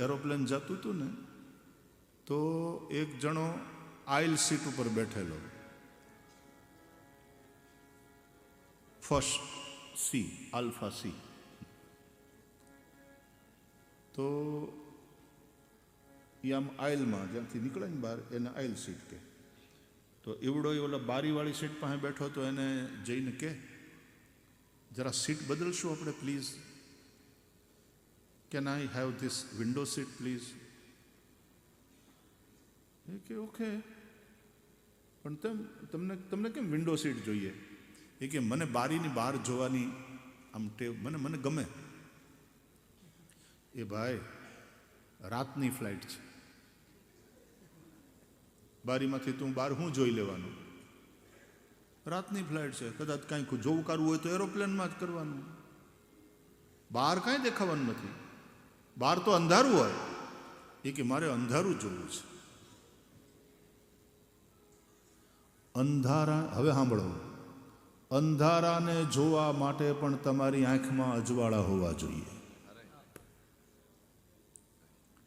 Aeroplane જતું હતું ને, તો એક જણો આઇલ સીટ ઉપર બેઠેલો. ફર્સ્ટ સી આલ્ફા સી તો એ આમ આઇલમાં જ્યાંથી નીકળે ને બહાર, એને આઇલ સીટ કે તો એવડો એ ઓલા બારીવાળી સીટ પાસે બેઠો તો એને જઈને કે જરા સીટ બદલશું આપણે, please? Can I have this window seat please એ કે ઓકે પણ તેમ, તમને તમને કેમ વિન્ડો સીટ જોઈએ? એ કે, મને બારીની બહાર જોવાની આમ ટેવ, મને મને ગમે. એ ભાઈ, રાતની ફ્લાઇટ છે. બારીમાંથી તું બહાર હું જોઈ લેવાનું? રાતની ફ્લાઇટ છે. કદાચ કાંઈક જોવું કરવું હોય તો એરોપ્લેનમાં જ કરવાનું. બહાર કાંઈ દેખાવાનું નથી. બહાર તો અંધારું હોય. એ કે મારે અંધારું જોવું છે. અંધારા હવે સાંભળો. અંધારાને જોવા માટે પણ તમારી આંખમાં અજવાળા હોવા જોઈએ.